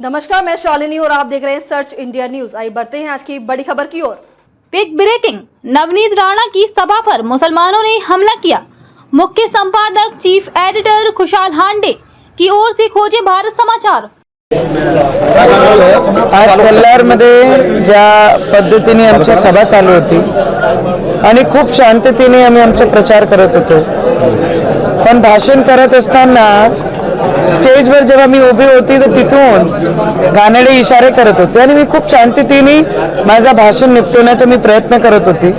नमस्कार मैं शालिनी और आप देख रहे हैं सर्च इंडिया न्यूज आइए बढ़ते हैं आज की बड़ी खबर की ओर। बिग ब्रेकिंग नवनीत राणा की सभा पर मुसलमानों ने हमला किया। मुख्य संपादक चीफ एडिटर खुशहाल हांडे की ओर से खोजे भारत समाचार। आज कल्लारमध्ये ज्या पद्धतीने आमची सभा चालू होती आणि खूप शांततेने आम्ही आमचा प्रचार करत होतो. पण भाषण करत असताना स्टेजवर जेव्हा मी उभी होती तर तिथून गाण्याने इशारे करत होते आणि मी खूप शांततेने माझा भाषण निपटवण्याचा मी प्रयत्न करत होती.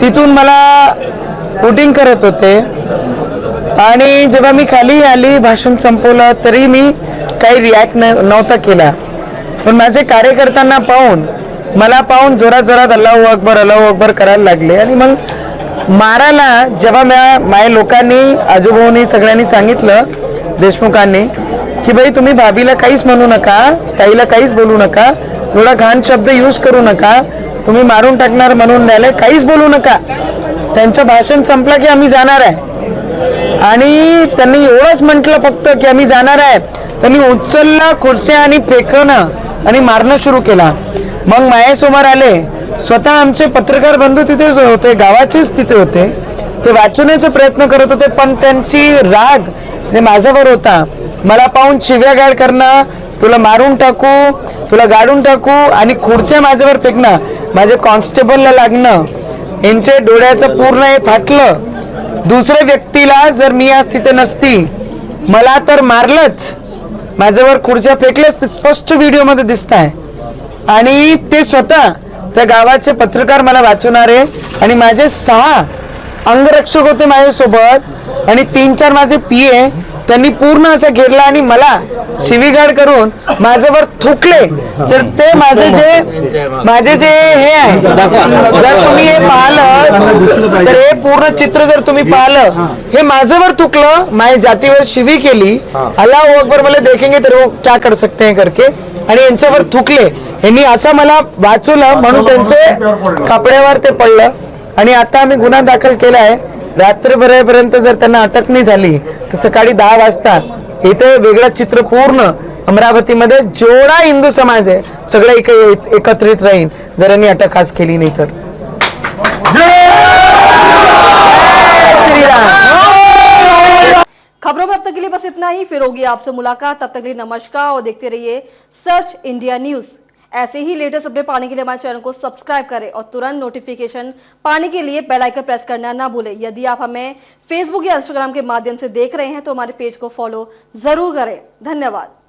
तिथून मला वोटिंग करत होते आणि जेव्हा मी खाली आली भाषण संपवलं तरी मी काही रिॲक्ट नव्हता केला. पण माझे कार्यकर्त्यांना पाहून मला पाहून जोरात जोरात अल्लाहू अकबर अल्लाहू अकबर करायला लागले आणि मग मारायला जेव्हा म्या माझ्या लोकांनी आजोबांनी सगळ्यांनी सांगितलं देशमुखांनी की भाई तुम्ही भाभीला काहीच म्हणू नका ताईला काहीच बोलू नका एवढा घाण शब्द यूज करू नका तुम्ही मारून टाकणार म्हणून द्यायला काहीच बोलू नका. त्यांचं भाषण संपलं की आम्ही जाणार आहे. आणि त्यांनी एवढंच म्हटलं फक्त की आम्ही जाणार आहे. त्यांनी उचलला खुर्च्या आणि फेकणं आणि मारणं सुरू केला. मग मायासमोर आले. स्वतः आमचे पत्रकार बंधू तिथे होते गावाचेच तिथे होते. ते वाचवण्याचा प्रयत्न करत होते पण त्यांची राग जे माझ्यावर होता. मला पाहून शिव्या गाड करणं तुला मारून टाकू तुला गाडून टाकू आणि खुर्च्या माझ्यावर फेकणं माझ्या कॉन्स्टेबलला लागणं यांचे डोळ्याचं पूर्ण हे फाटलं. दुसऱ्या व्यक्तीला जर मी आज तिथे नसती मला तर मारलंच. माझ्यावर खुर्च्या फेकल्याच ते स्पष्ट व्हिडिओमध्ये दिसत आहे आणि ते स्वतः त्या गावाचे पत्रकार मला वाचवणारे आणि माझे सहा अंगरक्षक होते माझ्यासोबत. आणि तीन चार माझे पिये त्यांनी पूर्ण असं घेरला आणि मला शिवीगाड करून माझ्यावर थुकले. तर ते माझे जे माझे जे हे आहे जर तुम्ही हे पाहिलं तर हे पूर्ण चित्र जर तुम्ही पाहिलं हे माझ्यावर थुकलं माझ्या जातीवर शिवी केली. अल्लाह हो अकबर मला देखेंगे तर वो क्या कर सकते हैं करके. आणि यांच्यावर थुकले. यांनी असं मला वाचवलं म्हणून त्यांचे कपड्यावर ते पडलं. आणि आता आम्ही गुन्हा दाखल केला आहे. रात्रभरापर्यंत जर त्यांना अटक नाही झाली तर सकाळी दहा वाजता इथे वेगळं चित्र पूर्ण अमरावतीमध्ये जेवढा हिंदू समाज आहे सगळं एक एकत्रित राहील जर यांनी अटक खास केली नाही तर. श्रीराम! खबरों में अब तक के लिए बस इतना ही। फिर होगी आपसे मुलाकात। तब तक के लिए नमस्कार और देखते रहिए सर्च इंडिया न्यूज ऐसे ही लेटेस्ट अपडेट पाने के लिए हमारे चैनल को सब्सक्राइब करें और तुरंत नोटिफिकेशन पाने के लिए बेल आइकन प्रेस करना ना भूलें। यदि आप हमें फेसबुक या इंस्टाग्राम के माध्यम से देख रहे हैं तो हमारे पेज को फॉलो ज़रूर करें। धन्यवाद।